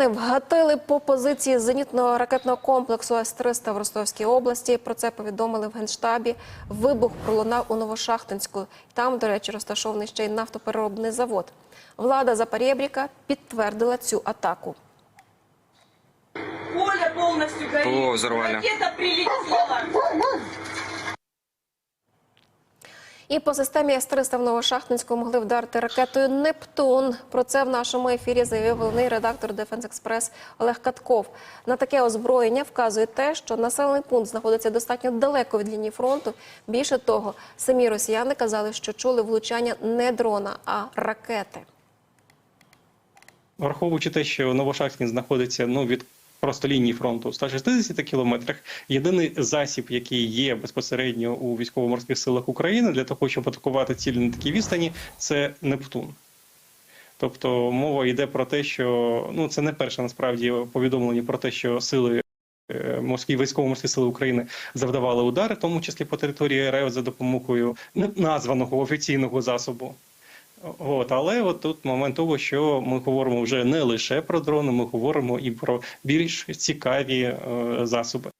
Росіяни вгатили по позиції зенітного ракетного комплексу С-300 в Ростовській області. Про це повідомили в Генштабі. Вибух пролунав у Новошахтинську. Там, до речі, розташований ще й нафтопереробний завод. Влада Запорєбріка підтвердила цю атаку. Поле повністю горит. О. Ракета прилетела. І по системі С-300 в Новошахтинську могли вдарити ракетою Нептун. Про це в нашому ефірі заявив головний редактор Дефенс Експрес Олег Катков. На таке озброєння вказує те, що населений пункт знаходиться достатньо далеко від лінії фронту. Більше того, самі росіяни казали, що чули влучання не дрона, а ракети. Враховуючи те, що Новошахтин знаходиться ну від просто лінії фронту у 160 кілометрах, єдиний засіб, який є безпосередньо у військово-морських силах України для того, щоб атакувати цілі на такій відстані, це Нептун. Тобто мова йде про те, що ну це не перше насправді повідомлення про те, що сили. е, Морські військово-морські сили України завдавали удари, в тому числі по території РФ за допомогою названого офіційного засобу. От, але от тут момент того, що ми говоримо вже не лише про дрони, ми говоримо і про більш цікаві е, засоби.